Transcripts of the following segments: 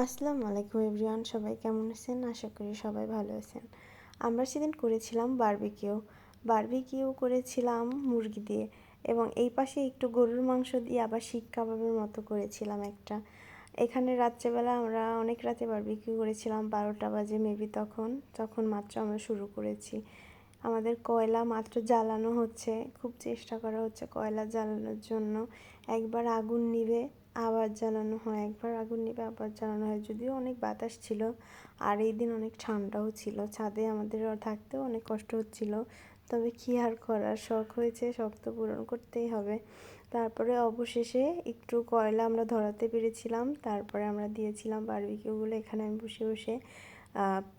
আসসালামু আলাইকুম এভরিওয়ান, সবাই কেমন আছেন? আশা করি সবাই ভালো আছেন। আমরা সেদিন করেছিলাম বারবিকিউ। বারবিকিউ করেছিলাম মুরগি দিয়ে এবং এই পাশে একটু গরুর মাংস দিয়ে আবার শিক কাবাবের মতো করেছিলাম একটা। এখানে রাত্রেবেলা আমরা অনেক রাতে বারবিকিউ করেছিলাম, বারোটা বাজে মেবি তখন। তখন মাত্র আমরা শুরু করেছি। আমাদের কয়লা মাত্র জ্বালানো হচ্ছে, খুব চেষ্টা করা হচ্ছে কয়লা জ্বালানোর জন্য। একবার আগুন নিবে আবার জ্বালানো হয়, একবার আগুন নিবে আবার জ্বালানো হয়। যদিও অনেক বাতাস ছিল, আর এই দিন অনেক ঠান্ডাও ছিল। ছাদে আমাদের থাকতেও অনেক কষ্ট হচ্ছিল। তবে কী আর করার, শখ হয়েছে, শখ তো পূরণ করতেই হবে। তারপরে অবশেষে একটু কয়লা আমরা ধরাতে পেরেছিলাম। তারপরে আমরা দিয়েছিলাম বারবিকিউগুলো, এখানে আমি বসে বসে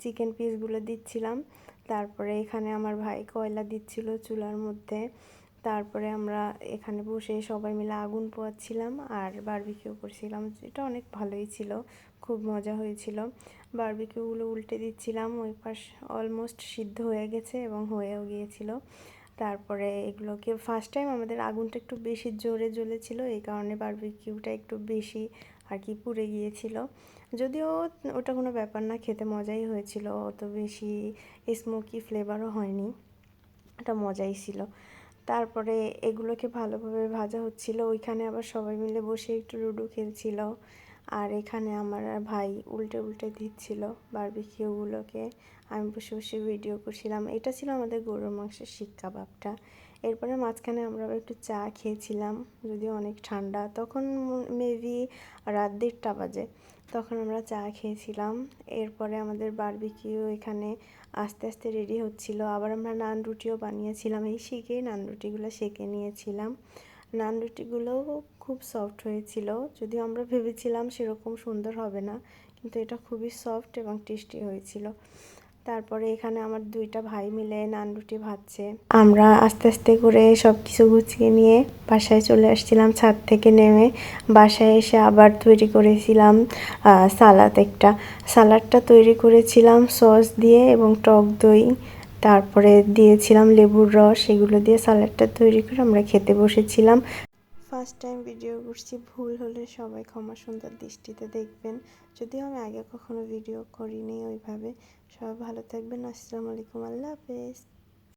চিকেন পিসগুলো দিচ্ছিলাম। তারপরে এখানে আমার ভাই কয়লা দিচ্ছিল চুলার মধ্যে। তারপরে আমরা এখানে বসে সবাই মিলে আগুন পোয়াচ্ছিলাম আর বারবিকিউ করছিলাম। এটা অনেক ভালোই ছিল, খুব মজা হয়েছিল। বারবিকিউগুলো উল্টে দিচ্ছিলাম, ওই পাশ অলমোস্ট সিদ্ধ হয়ে গেছে এবং হয়েও গিয়েছিল। তারপরে এগুলোকে ফার্স্ট টাইম আমাদের আগুনটা একটু বেশি জোরে জ্বলেছিল, এই কারণে বারবিকিউটা একটু বেশি আর কি পুড়ে গিয়েছিল। যদিও ওটা কোনো ব্যাপার না, খেতে মজাই হয়েছিল, অত বেশি স্মোকি ফ্লেভারও হয়নি। এটা মজাই ছিল। তারপরে এগুলোকে ভালোভাবে ভাজা হচ্ছিল। ওইখানে আবার সবাই মিলে বসে একটু লুডো খেলছিল। আর এখানে আমার ভাই উল্টে উল্টে দিচ্ছিল বারবিকিউগুলোকে আমি বসে বসে ভিডিও করছিলাম। এটা ছিল আমাদের গরুর মাংসের শিক কাবাবটা এরপরে মাঝখানে আমরা একটু চা খেয়েছিলাম, যদিও অনেক ঠান্ডা। তখন মেবি রাত দেড়টা বাজে। তখন আমরা চা খেয়েছিলাম। এরপরে আমাদের বারবিকিউ এখানে আস্তে আস্তে রেডি হচ্ছিল। আবার আমরা নান রুটিও বানিয়েছিলাম। এই শিখেই নান রুটিগুলো সেঁকে নিয়েছিলাম। নান রুটিগুলোও খুব সফট হয়েছিল। যদিও আমরা ভেবেছিলাম সেরকম সুন্দর হবে না, কিন্তু এটা খুবই সফট এবং টেস্টি হয়েছিল। তারপরে এখানে আমার দুইটা ভাই মিলে নান রুটি ভাজছে। আমরা আস্তে আস্তে করে সব কিছু গুছিয়ে নিয়ে বাসায় চলে আসছিলাম ছাদ থেকে নেমে। বাসায় এসে আবার তৈরি করেছিলাম সালাদ একটা। সালাডটা তৈরি করেছিলাম সস দিয়ে এবং টক দই। তারপরে দিয়েছিলাম লেবুর রস, এগুলো দিয়ে স্যালাডটা তৈরি করে আমরা খেতে বসেছিলাম। ফার্স্ট টাইম ভিডিও করছি, ভুল হলে সবাই ক্ষমা সুন্দর দৃষ্টিতে দেখবেন। যদিও আমি আগে কখনো ভিডিও করিনি ওইভাবে। সবাই ভালো থাকবেন, আসসালামু আলাইকুম, আল্লাহ হাফেজ।